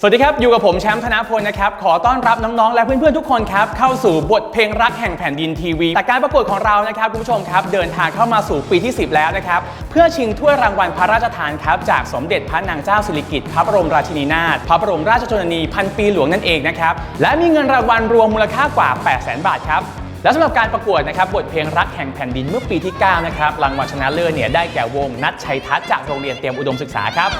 สวัสดีครับ อยู่กับผมแชมป์ธนพลนะครับ ขอต้อนรับน้องๆ และเพื่อนๆ ทุกคนครับ เข้าสู่บทเพลงรักแห่งแผ่นดินทีวี แต่การประกวดของเรานะครับคุณผู้ชมครับ เดินทางเข้ามาสู่ปีที่ 10 แล้วนะครับ เพื่อชิงถ้วยรางวัลพระราชทานครับ จากสมเด็จพระนางเจ้าสิริกิติ์พระบรมราชินีนาถพระบรมราชชนนีพันปีหลวงนั่นเองนะครับ และมีเงินรางวัลรวมมูลค่ากว่า 8 0 0 0 0 0 บาทครับและสำหรับการประกวดนะครับบทเพลงรักแห่งแผ่นดินเมื่อปีที่ 9 นะครับรางวัลชนะเลิศเนี่ยได้แก่วงนัดชัยทัศน์จากโรงเรียนเตรียมอุดมศึกษาครับ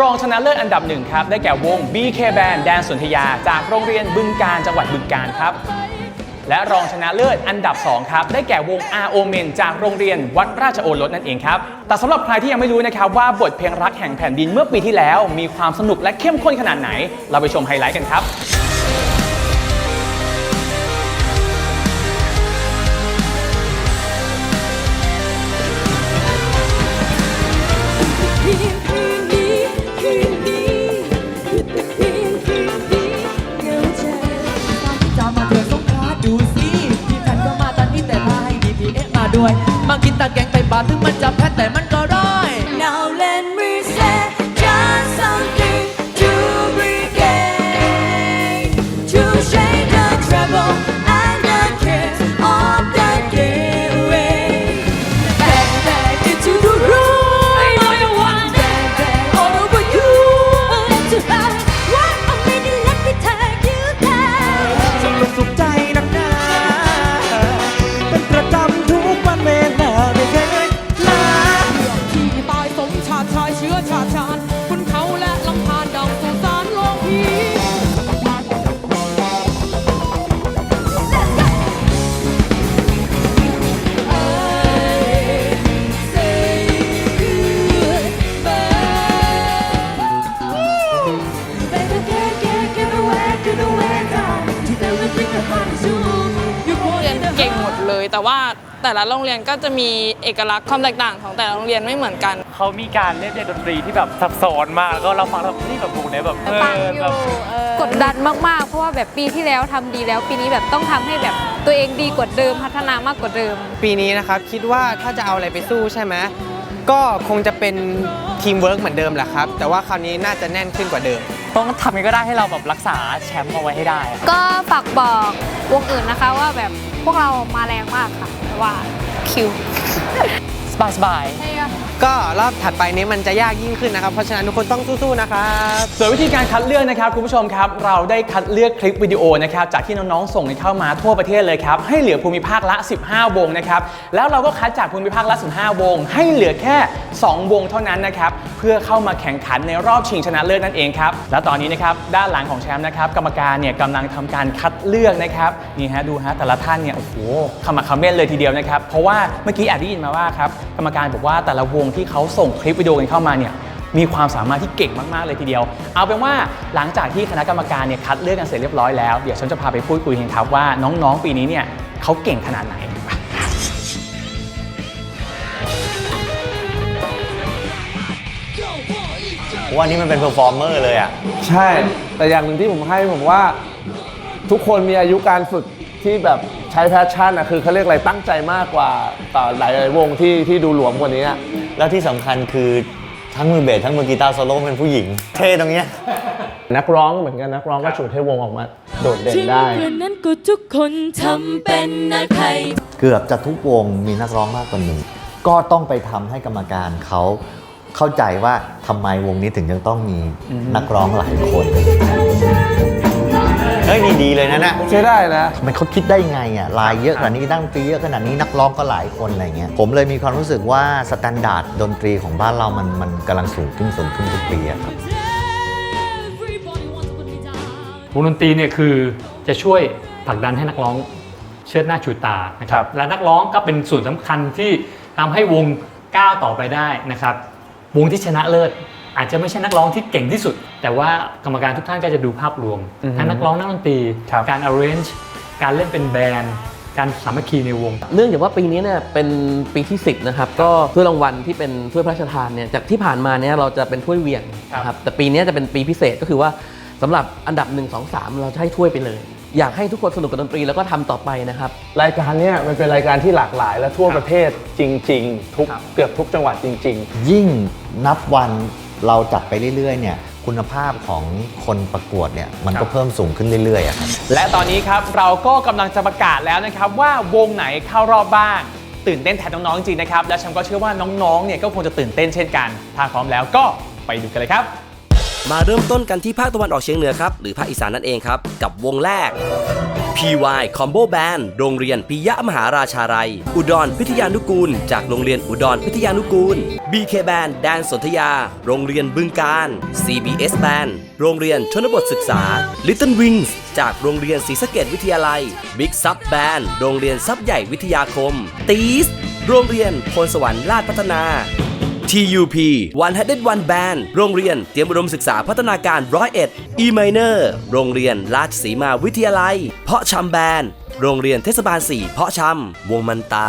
รองชนะเลิศอันดับหนึ่งครับ ได้แก่วง BK Band แดนสุนธยา จากโรงเรียนบึงการจังหวัดบึงการครับ และรองชนะเลิศอันดับ 2 ครับ ได้แก่วง r o m e n จากโรงเรียนวัดราชโอรสนั่นเองครับ แต่สำหรับใครที่ยังไม่รู้นะครับว่าบทเพลงรักแห่งแผ่นดินเมื่อปีที่แล้ว มีความสนุกและเข้มข้นขนาดไหน เราไปชมไฮไลท์กันครับ แต่ละโรงเรียนก็จะมีเอกลักษณ์ความแตกต่างของแต่ละโรงเรียนไม่เหมือนกัน เขามีการเล่นดนตรีที่แบบซับซ้อนมากแล้วก็เราฟังแล้วแบบนี่แบบวงเนี้ยแบบเออแบบกดดันมากๆ เพราะว่าแบบปีที่แล้วทำดีแล้วปีนี้แบบต้องทำให้แบบตัวเองดีกว่าเดิมพัฒนามากกว่าเดิม ปีนี้นะครับคิดว่าถ้าจะเอาอะไรไปสู้ใช่ไหมก็คงจะเป็นทีมเวิร์กเหมือนเดิมแหละครับ แต่ว่าคราวนี้น่าจะแน่นขึ้นกว่าเดิม ต้องทำยังไงก็ได้ให้เราแบบรักษาแชมป์เอาไว้ให้ได้อะ ก็ฝากบอกวงอื่นนะคะว่าแบบพวกเรามาแรงมากค่ะแต่ ว่าคิว สบายสบายก็รอบถัดไปนี้มันจะยากยิ่งขึ้นนะครับ เพราะฉะนั้นทุกคนต้องสู้ๆนะครับส่วนวิธีการคัดเลือกนะครับคุณผู้ชมครับ เราได้คัดเลือกคลิปวิดีโอนะครับจากที่น้องๆส่งกันเข้ามาทั่วประเทศเลยครับให้เหลือภูมิภาคละ 15 วงนะครับแล้วเราก็คัดจากภูมิภาคละ 15 วง ให้เหลือแค่ 2 วงเท่านั้นนะครับเพื่อเข้ามาแข่งขันในรอบชิงชนะเลิศนั่นเองครับและตอนนี้นะครับด้านหลังของแชมป์นะครับกรรมการเนี่ยกำลังทำการคัดเลือกนะครับนี่ฮะดูฮะแต่ละท่านเนี่ยโอ้โหขมักเขม้นเลยทีเดียวนะครับเพราะว่าเมื่อกี้แอบได้ยินมาว่าครับกรรมการบอกว่าแต่ละวงที่เขาส่งคลิปวิดีโอกันเข้ามาเนี่ยมีความสามารถที่เก่งมาก ๆ เลยทีเดียว เอาเป็นว่าหลังจากที่คณะกรรมการเนี่ยคัดเลือกกันเสร็จเรียบร้อยแล้ว เดี๋ยวฉันจะพาไปพูดคุยกันครับว่าน้อง ๆ ปีนี้เนี่ยเขาเก่งขนาดไหน ว่านี่มันเป็นเพอร์ฟอร์เมอร์เลยอะ ใช่ แต่อย่างหนึ่งที่ผมให้ผมว่า ทุกคนมีอายุการฝึก ที่แบบใช้แพชชั่นนะคือเขาเรียกอะไรตั้งใจมากกว่าต่อหลายๆวงที่ที่ดูหลวมกว่านี้อะแล้วที่สำคัญคือทั้งมือเบสทั้งมือกีตาร์โซโล่เป็นผู้หญิง เท่ตรงเนี้ย นักร้องเหมือนกันนักร้องก็ฉุดให้วงออกมา โดดเด่นได้ กระนั้นก็ทุกคนทำเป็นนะใคร เกือบจะทุกวงมีนักร้องมากกว่าหนึ่งก็ต้องไปทำให้กรรมการเขาเข้าใจว่าทำไมวงนี้ถึงยังต้องมีนักร้องหลายคน เฮ้ยนี่ดีเลยนะเนี่ยใช้ได้นะมันเขาคิดได้ไงอะลายเยอะขนาดนี้นักดนตรีเยอะขนาดนี้นักร้องก็หลายคนอะไรเงี้ยผมเลยมีความรู้สึกว่าสแตนดาร์ดดนตรีของบ้านเรามันมันกำลังสูงขึ้นสูงขึ้นทุกปีอะครับ Everybody wants to put me down วงดนตรีเนี่ยคือจะช่วยผลักดันให้นักร้องเชิดหน้าชูตานะครับและนักร้องก็เป็นส่วนสำคัญที่ทำให้วงก้าวต่อไปได้นะครับ วงที่ชนะเลิศ อาจจะไม่ใช่นักร้องที่เก่งที่สุด แต่ว่ากรรมการทุกท่านก็จะดูภาพรวมอือฮึทั้งนักร้องนักดนตรีครับ การ arrange การเล่นเป็นแบนด์ การสามัคคีในวง เนื่องจากว่าปีนี้เนี่ยเป็นปีที่ 10นะครับก็ถ้วยรางวัลที่เป็นถ้วยพระราชทานเนี่ยจากที่ผ่านมาเนี่ยเราจะเป็นถ้วยเหวียงนะครับแต่ปีนี้จะเป็นปีพิเศษก็คือว่าสำหรับอันดับ 1 2 3 เราจะให้ถ้วยไปเลย อยากให้ทุกคนสนุกกับดนตรีแล้วก็ทำต่อไปนะครับ รายการเนี้ยมันเป็นรายการที่หลากหลายและทั่วประเทศจริง ๆ ทุกเกือบทุกจังหวัดจริงๆยิ่งนับวัน เราจัดไปเรื่อยๆเนี่ยคุณภาพของคนประกวดเนี่ยมันครัก็บเพิ่มสูงขึ้นเรื่อยๆอะครับและตอนนี้ครับเราก็กำลังจะประกาศแล้วนะครับว่าวงไหนเข้ารอบบ้าง ตื่นเต้นแทนน้องๆจริงนะครับและฉันก็เชื่อว่าน้องๆเนี่ยก็คงจะตื่นเต้นเช่นกันถ้าพร้อมแล้วก็ไปดูกันเลยครับ มาเริ่มต้นกันที่ภาคตะวันออกเฉียงเหนือครับ หรือภาคอีสานนั่นเองครับ กับวงแรก PY Combo Band โรงเรียนปิยะมหาราชาลัย อุดรพิทยานุกูล จากโรงเรียนอุดรพิทยานุกูล BK Band แดนสนธยา โรงเรียนบึงการ CBS Band โรงเรียนชนบทศึกษา Little Wings จากโรงเรียนศรีสะเกดวิทยาลัย Big Sub Band โรงเรียนซับใหญ่วิทยาคม ตีสโรงเรียนพลสวรรค์ราชพัฒนา TUP 101 Band โรงเรียนเตรียมอุดมศึกษาพัฒนาการร้อยเอ็ด E Minor โรงเรียนราชสีมาวิทยาลัย เพาะชำแบนโรงเรียนเทศบาล 4 เพาะชำวงมันตา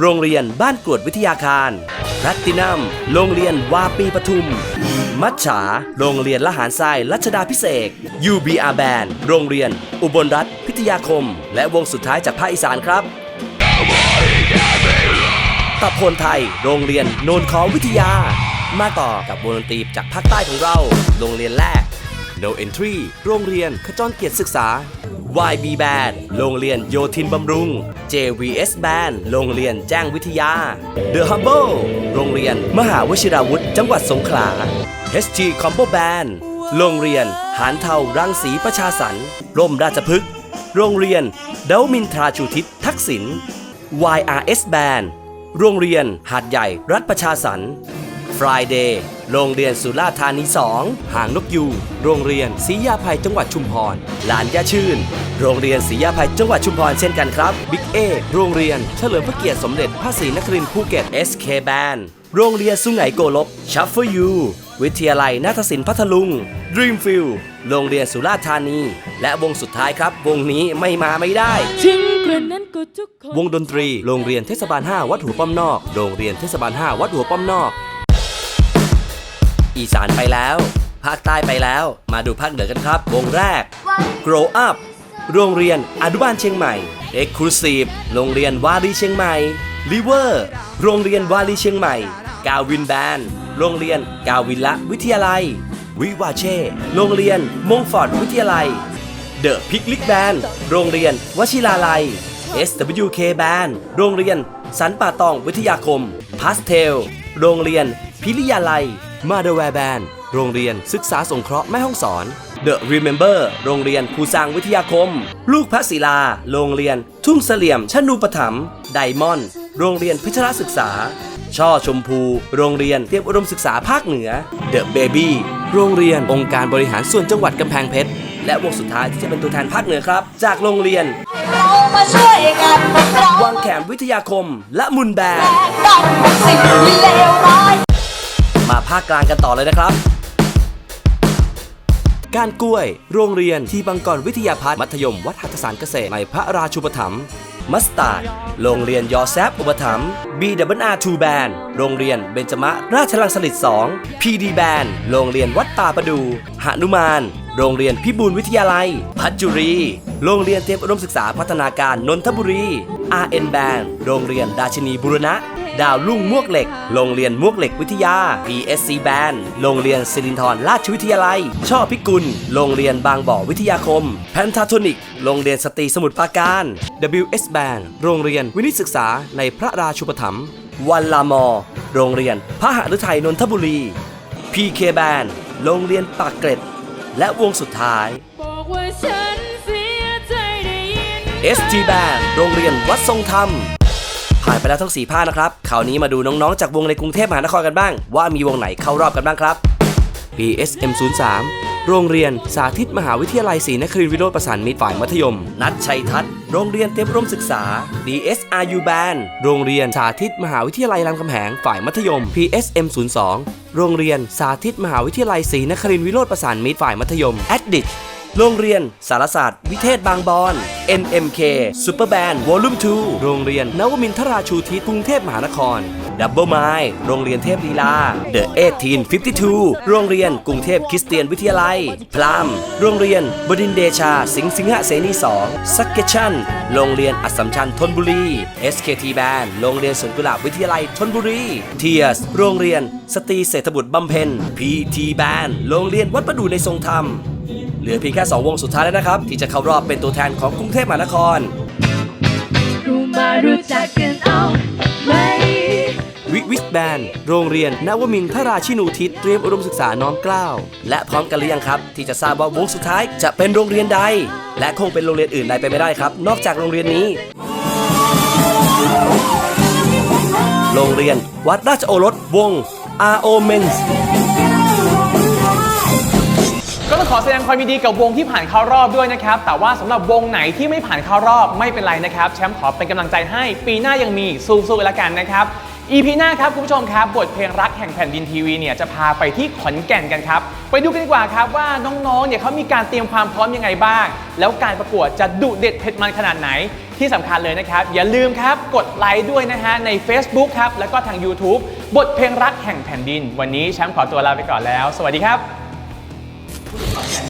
โรงเรียนบ้านกรวดวิทยาคารแพลตินัม โรงเรียนวาปีปทุม มัจฉา โรงเรียนละหารทรายรัชดาพิเศษ UBR Band โรงเรียน อุบลรัฐพิทยาคม และวงสุดท้ายจากภาคอีสานครับ ตะพนไทย โรงเรียนโนนคอวิทยา มาต่อกับวงดนตรีจากภาคใต้ของเรา โรงเรียนแรก No Entry โรงเรียนขจรเกียรติศึกษา YB Band โรงเรียนโยธินบำรุง JVS Band โรงเรียนแจ้งวิทยา The Humble โรงเรียนมหาวชิราวุธ จังหวัดสงขลา HT Combo Band โรงเรียนหานเทารังสีประชาสรรค์ร่มราชพฤกษ์ โรงเรียนเดามินทราชูทิศทักษิณ YRS Band โรงเรียน หาดใหญ่ รัฐประชาสรรค์ Friday โรงเรียนสุราธานี 2 หางนกยูงโรงเรียนศรียาภัยจังหวัดชุมพร หลานยาชื่น โรงเรียนศรียาภัยจังหวัดชุมพรเช่นกันครับ Big A โรงเรียนเฉลิมพระเกียรติสมเด็จพระศรีนครินทร์ภูเก็ต SK Band โรงเรียนสุไหงโกลก Shuffle You วิทยาลัยนาฏศิลป์พัทลุง Dreamfield โรงเรียนสุราธานี และวงสุดท้ายครับ วงนี้ไม่มาไม่ได้ถึง นั้นก็ทุกคนวงดนตรี โรงเรียนเทศบาล 5 วัดหัวป้อมนอก โรงเรียนเทศบาล 5 วัดหัวป้อมนอก อีสานไปแล้ว ภาคใต้ไปแล้ว มาดูภาคเหนือกันครับ วงแรก Grow Up โรงเรียนอนุบาลเชียงใหม่ Exclusive โรงเรียนวารีเชียงใหม่ River โรงเรียนวารีเชียงใหม่ กาวินแบนโรงเรียนกาวินละวิทยาลัย วิวาเช่ โรงเรียนมงฟอร์ดวิทยาลัย เดอะพิกลิกแบนโรงเรียน วชิราลัย SWK Band โรงเรียน สันป่าตองวิทยาคม Pastel โรงเรียน พิริยาลัย มาเดแวร์แบนโรงเรียนศึกษาสงเคราะห์แม่ห้องสอน The Remember โรงเรียนภูซางวิทยาคม ลูกพระศิลา โรงเรียน ทุ่งเสลี่ยมชนูปถัมไดมอนด์โรงเรียนพิชรศึกษา ช่อชมพู โรงเรียนเตรียมอุดมศึกษาภาคเหนือ The Baby โรงเรียนองค์การบริหารส่วนจังหวัดกำแพงเพชร และวงสุดท้ายที่จะเป็นตัวแทนภาคเหนือครับ จากโรงเรียนเรามาช่วยกันเราวังแขมวิทยาคม และมุนแบนดันสิ่งเลวร้ายมาภาคกลางกันต่อเลยนะครับการกล้วย โรงเรียนที่บังกรวิทยาพัฒน์มัธยมวัดหัตถสารเกษตรในพระราชูปถัมภ์ มัสตาร์ดโรงเรียนยอแซบอุปถัมภ์ BWR2 Band โรงเรียนเบญจมะราชลังสลิด2 PD Band โรงเรียนวัดตาประดูหนุมาน โรงเรียนพิบูลวิทยาลัย พัชจุรี โรงเรียนเตรียมอุดมศึกษาพัฒนาการนนทบุรี RN Band โรงเรียนดาชินีบุรณะ ดาวลุ่งมวกเหล็ก โรงเรียนมวกเหล็กวิทยา PSC Band โรงเรียนสิรินธรราชวิทยาลัย ช่อพิกุล โรงเรียนบางบ่อวิทยาคม แพนทาโทนิก โรงเรียนสตรีสมุทรปราการ WS Band โรงเรียนวินิตศึกษาในพระราชูปถัมภ์วันลามอ โรงเรียนพระหฤทัยนนทบุรี PK Band โรงเรียนปากเกร็ด และวงสุดท้าย บอกว่าฉันเสียใจได้ยิน ST Band โรงเรียนวัดทรงธรรม ผ่านไปแล้วทั้ง4ภาคนะครับคราวนี้มาดูน้องๆ จากวงในกรุงเทพมหานครกันบ้าง ว่ามีวงไหนเข้ารอบกันบ้างครับ PSM 03โรงเรียนสาธิตมหาวิทยาลัยศรีนครินทรวิโรธประสานมิตรฝ่ายมัธยม นัดชัยทัศน์โรงเรียนเตรียมอุดมศึกษา DSRU Band โรงเรียนสาธิตมหาวิทยาลัยรามคำแหงฝ่ายมัธยม PSM 02โรงเรียนสาธิตมหาวิทยาลัยศรีนครินทรวิโรธประสานมิตรฝ่ายมัธยม Addit โรงเรียนสารศาสตร์ วิเทศบางบอน NMK Superband Volume 2 โรงเรียนนวมินทราชูทิศกรุงเทพมหานคร Double m i โรงเรียนเทพลีลา The 1852 โรงเรียนกรุงเทพคริสเตียนวิทยาลัยพลามโรงเรียนบดินเดชา สิงห์สิงหเสนี2สักเกชันโรงเรียนอัสสัมชัญธนบุรี SKT Band โรงเรียนสวนกุหลาบวิทยาลัยธนบุรี เทียสโรงเรียนสตรีเศรษฐบุตรบำเพ็ญ PT Band โรงเรียนวัดประดูในทรงธรรม เหลือเพียงแค่ 2 วงสุดท้ายแล้วนะครับ ที่จะเข้ารอบเป็นตัวแทนของกรุงเทพมหานคร รู้มารู้จักกันเอาไหมวิวิสแบนโรงเรียนนวมินทราชินูทิศเตรียมอุดมศึกษาน้อมเกล้า และพร้อมกันหรือยังครับ ที่จะทราบว่าวงสุดท้ายจะเป็นโรงเรียนใด และคงเป็นโรงเรียนอื่นใดไปไม่ได้ครับ นอกจากโรงเรียนนี้ โรงเรียนวัดราชโอรสวง R.O. Men's ก็ต้องขอแสดงความยินดีกับวงที่ผ่านเข้ารอบด้วยนะครับ แต่ว่าสำหรับวงไหนที่ไม่ผ่านเข้ารอบไม่เป็นไรนะครับ แชมป์ขอเป็นกำลังใจให้ปีหน้ายังมีสู้ๆแล้วกันนะครับ EP หน้าครับคุณผู้ชมครับบทเพลงรักแห่งแผ่นดินทีวีเนี่ยจะพาไปที่ขอนแก่นกันครับ ไปดูกันดีกว่าครับว่าน้องๆเนี่ยเขามีการเตรียมความพร้อมยังไงบ้าง แล้วการประกวดจะดุเด็ดเผ็ดมันขนาดไหนที่สำคัญเลยนะครับ อย่าลืมครับกดไลค์ด้วยนะฮะใน Facebook ครับแล้วก็ทาง YouTube บทเพลงรักแห่งแผ่นดิน วันนี้แชมป์ขอตัวลาไปก่อนแล้ว สวัสดีครับ Ah!